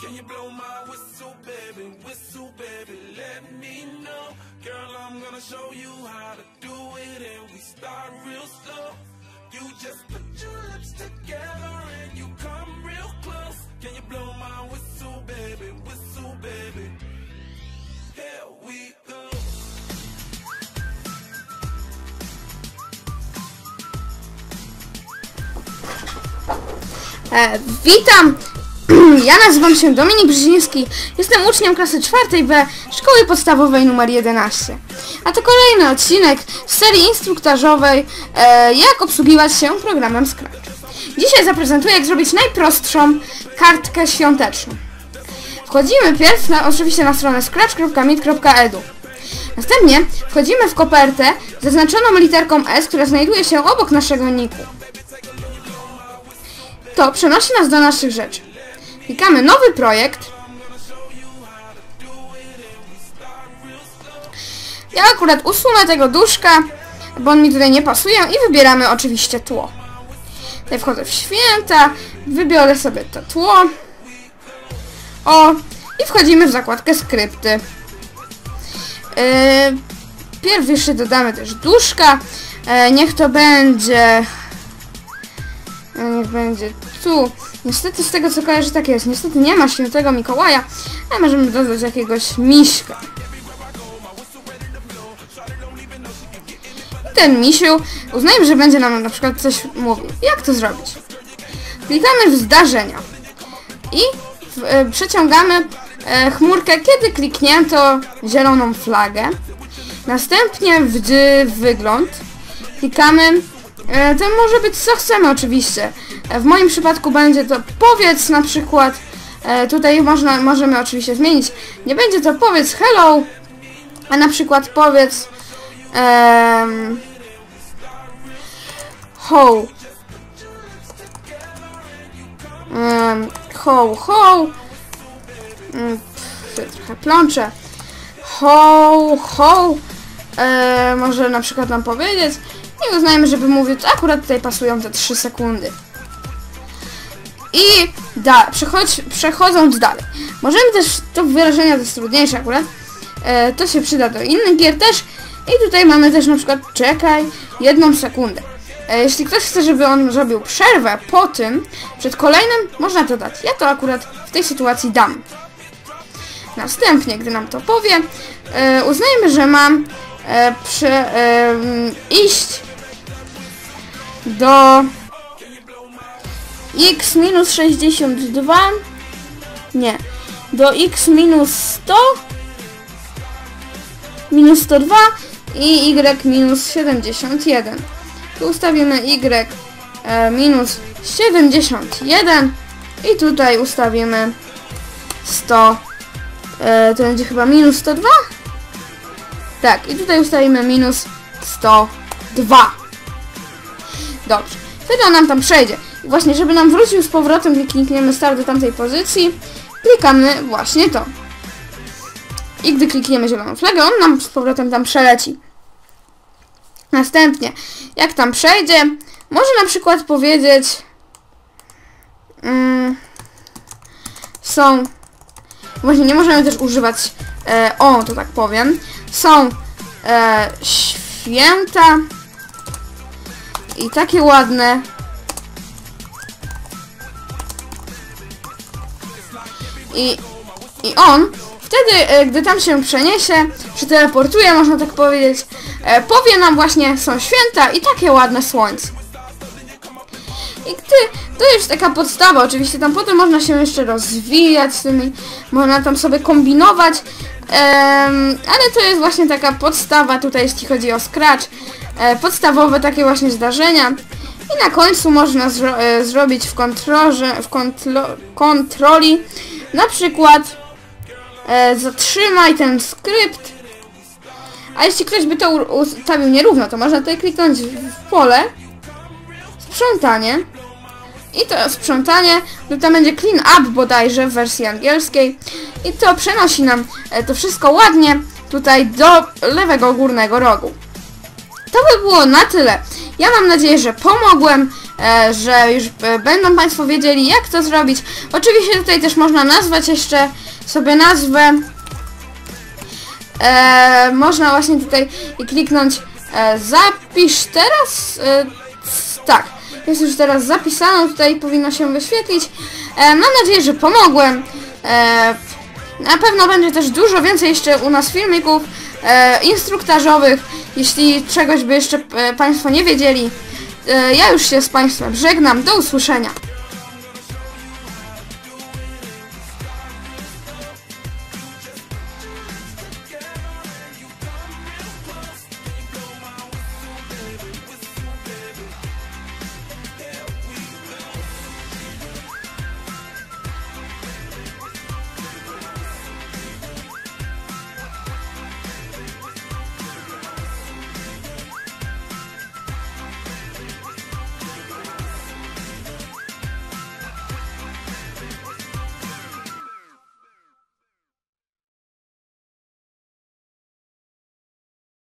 Can you blow my whistle, baby? Whistle, baby, let me know. Girl, I'm gonna show you how to do it, and we start real slow. You just put your lips together and you come real close. Can you blow my whistle, baby? Whistle, baby. Here we go. Witam! Ja nazywam się Dominik Brzeziński, jestem uczniem klasy 4B Szkoły Podstawowej nr 11. A to kolejny odcinek z serii instruktażowej e, Jak obsługiwać się programem Scratch. Dzisiaj zaprezentuję jak zrobić najprostszą kartkę świąteczną. Wchodzimy pierw na, oczywiście na stronę scratch.mit.edu. Następnie wchodzimy w kopertę zaznaczoną literką S, która znajduje się obok naszego niku. To przenosi nas do naszych rzeczy. Klikamy nowy projekt. Ja akurat usunę tego duszka, bo on mi tutaj nie pasuje i wybieramy oczywiście tło. Tutaj wchodzę w święta, wybiorę sobie to tło. O, i wchodzimy w zakładkę skrypty. Yy, pierw jeszcze dodamy też duszka. Yy, niech to będzie... yy, Niech będzie tu. Niestety z tego co kojarzę tak jest. Niestety nie ma świętego Mikołaja, ale możemy dodać jakiegoś miśka. Ten misiu uznajmy, że będzie nam na przykład coś mówił. Jak to zrobić? Klikamy w zdarzenia i w, e, przeciągamy e, chmurkę, kiedy kliknięto zieloną flagę. Następnie w wygląd klikamy E, to może być co chcemy oczywiście. E, w moim przypadku będzie to powiedz na przykład. E, tutaj można, możemy oczywiście zmienić. Nie będzie to powiedz hello, a na przykład powiedz um, ho. Um, ho, ho. Um, pff, trochę plączę. Ho, ho. E, może na przykład nam powiedzieć. I uznajmy, żeby mówił, to akurat tutaj pasują te 3 sekundy. I da, przechodź, przechodząc dalej. Możemy też, to wyrażenia to jest trudniejsze akurat, e, to się przyda do innych gier też. I tutaj mamy też na przykład czekaj jedną sekundę. E, jeśli ktoś chce, żeby on zrobił przerwę po tym, przed kolejnym, można to dać. Ja to akurat w tej sytuacji dam. Następnie, gdy nam to powie, e, uznajmy, że mam e, prze, e, iść do x minus 62 nie do x minus 100 minus 102 i y minus 71 tu ustawimy y e, minus 71 i tutaj ustawimy 100 e, to będzie chyba minus 102 tak i tutaj ustawimy minus 102 Dobrze. Wtedy on nam tam przejdzie. I właśnie, żeby nam wrócił z powrotem, gdy klikniemy start do tamtej pozycji, klikamy właśnie to. I gdy klikniemy zieloną flagę, on nam z powrotem tam przeleci. Następnie, jak tam przejdzie, może na przykład powiedzieć mm, są właśnie nie możemy też używać e, o, to tak powiem są e, święta i takie ładne. I, i on wtedy, e, gdy tam się przeniesie, przeteleportuje, można tak powiedzieć, e, powie nam właśnie, są święta i takie ładne słońce. I gdy, to jest taka podstawa, oczywiście tam potem można się jeszcze rozwijać z tymi, można tam sobie kombinować, ale to jest właśnie taka podstawa tutaj, jeśli chodzi o Scratch, podstawowe takie właśnie zdarzenia. I na końcu można zro e, zrobić w, w kontro kontroli na przykład e, zatrzymaj ten skrypt. A jeśli ktoś by to ustawił nierówno, to można tutaj kliknąć w pole sprzątanie i to sprzątanie, to tam będzie clean up bodajże w wersji angielskiej i to przenosi nam e, to wszystko ładnie tutaj do lewego górnego rogu. To by było na tyle. Ja mam nadzieję, że pomogłem. e, że już e, będą Państwo wiedzieli jak to zrobić. Oczywiście tutaj też można nazwać jeszcze sobie nazwę. E, można właśnie tutaj i kliknąć zapisz teraz. Tak, jest już teraz zapisane, tutaj powinno się wyświetlić. Mam nadzieję, że pomogłem. Na pewno będzie też dużo więcej jeszcze u nas filmików e, instruktażowych, jeśli czegoś by jeszcze e, Państwo nie wiedzieli. E, ja już się z Państwem żegnam, do usłyszenia.